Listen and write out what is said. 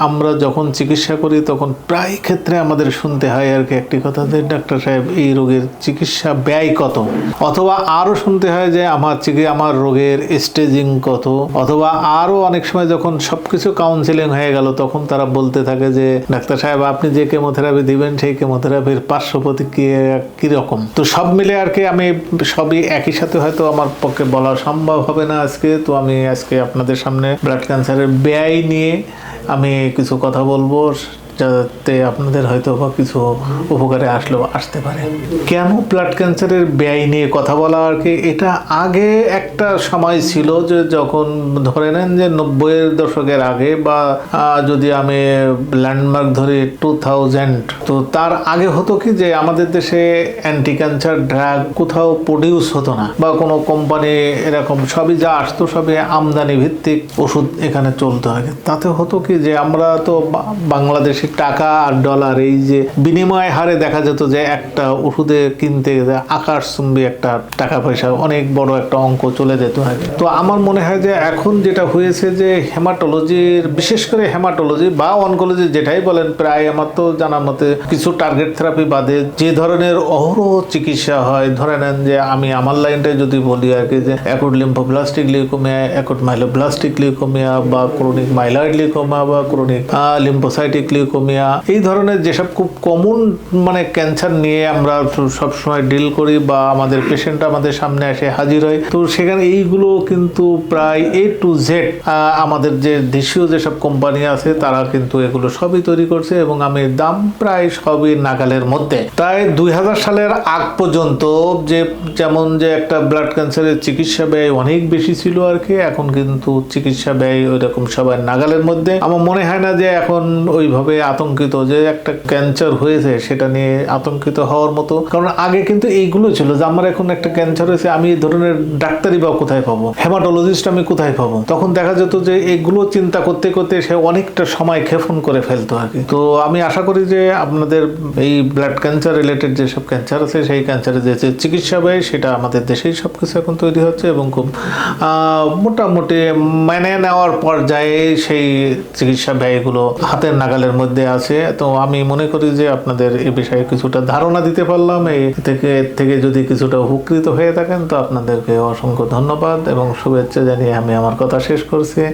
আমরা যখন চিকিৎসা করি, তখন প্রায় ক্ষেত্রে আমাদের শুনতে হয় আর কি একটি কথা যে, ডাক্তার সাহেব, এই রোগের চিকিৎসা ব্যয় কত? অথবা আরও শুনতে হয় যে, আমার চিকি, আমার রোগের স্টেজিং কত? অথবা আরও অনেক সময় যখন সবকিছু কাউন্সিলিং হয়ে গেল, তখন তারা বলতে থাকে যে, ডাক্তার সাহেব, আপনি যে কেমোথেরাপি দিবেন, সেই কেমোথেরাপির পার্শ্ব প্রতিক্রিয়া কীরকম? তো সব মিলে আর কি আমি সবই একই সাথে হয়তো আমার পক্ষে বলা সম্ভব হবে না আজকে। তো আমি আজকে আপনাদের সামনে ব্লাড ক্যান্সারের ব্যয় নিয়ে আমি কিছু কথা বলব যাতে আপনাদের হয়তো বা কিছু উপকারে আসলেও আসতে পারে। কেন ব্লাড ক্যান্সারের ব্যয় নিয়ে কথা বলা আর কি? এটা আগে একটা সময় ছিল যে যখন ধরে নেন যে নব্বইয়ের দশকের আগে বা যদি আমি ল্যান্ডমার্ক ধরি টু থাউজেন্ড তো তার আগে হতো কি যে আমাদের দেশে অ্যান্টি ক্যান্সার ড্রাগ কোথাও প্রডিউস হতো না বা কোনো কোম্পানি এরকম সবই যা আসতো সবই আমদানি ভিত্তিক ওষুধ এখানে চলতো আগে। তাতে হতো কি যে আমরা তো বাংলাদেশি টাকা আর ডলার এই যে বিনিময় হারে দেখা যেত যে একটা ওষুধে কিনতে গেলে আকাশচুম্বী একটা টাকা পয়সা, অনেক বড় একটা অঙ্ক চলে যেত তো আমার মনে হয় যে এখন যেটা হয়েছে যে হেমাটোলজির, বিশেষ করে হেমাটোলজি বা অনকোলজি যেটাই বলেন, প্রায় আমার তো জানার মতে কিছু টার্গেট থেরাপি বাদে যে ধরনের অহরহ চিকিৎসা হয়, ধরে নেন যে আমি আমার লাইনটাই যদি বলি আর কি যে acute lymphoblastic leukaemia acute myeloblastic leukaemia বা ক্রনিক মাইলয়েড লিউকোমিয়া বা ক্রনিক লিম্ফোসাইটিক লিউকোমিয়া এই ধরনের যেসব খুব কমন মানে ক্যান্সার নিয়ে আমরা সবসময় ডিল করি বা আমাদের পেশেন্ট আমাদের সামনে এসে হাজির হয়, তো সেখানে এইগুলো কিন্তু প্রায় এ টু জেড আমাদের যে দেশীয় যেসব কোম্পানি আছে তারা কিন্তু এগুলো সবই তৈরি করছে এবং আমি দাম প্রায় সবই নাগালের মধ্যে। প্রায় দুই সালের আগ পর্যন্ত যে, যেমন যে একটা ব্লাড ক্যান্সারের চিকিৎসা ব্যয় অনেক বেশি ছিল আর কি, এখন কিন্তু চিকিৎসা ব্যয় ওই রকম সবার নাগালের মধ্যে। আমার মনে হয় না যে এখন ওইভাবে আতঙ্কিত যে একটা ক্যান্সার হয়েছে, সেটা নিয়ে আতঙ্কিত হওয়ার মতো। কারণ আগে কিন্তু এইগুলো ছিল যে আমার এখন একটা ক্যান্সার হয়েছে, আমি এই ধরনের ডাক্তারি বা কোথায় পাবো? হেমাটোলজিস্ট আমি কোথায় পাবো? তখন দেখা যেত যে এগুলো চিন্তা করতে করতে সে অনেকটা সময় ক্ষেপণ করে ফেলতো আর কি। তো আমি আশা করি যে আপনাদের এই ব্লাড ক্যান্সার রিলেটেড যেসব ক্যান্সার আছে, সেই ক্যান্সারের যে চিকিৎসা ব্যয়, সেটা আমাদের দেশেই সব কিছু এখন তৈরি হচ্ছে এবং খুব মোটামুটি মেনে নেওয়ার পর্যায়ে সেই চিকিৎসা ব্যয়গুলো হাতের নাগালের মধ্যে আছে। তো আমি মনে করি যে আপনাদের এ বিষয়ে কিছুটা ধারণা দিতে পারলাম। এই থেকে থেকে যদি কিছুটা উপকৃত হয়ে থাকেন, তো আপনাদেরকে অসংখ্য ধন্যবাদ এবং শুভেচ্ছা জানিয়ে আমি আমার কথা শেষ করছি।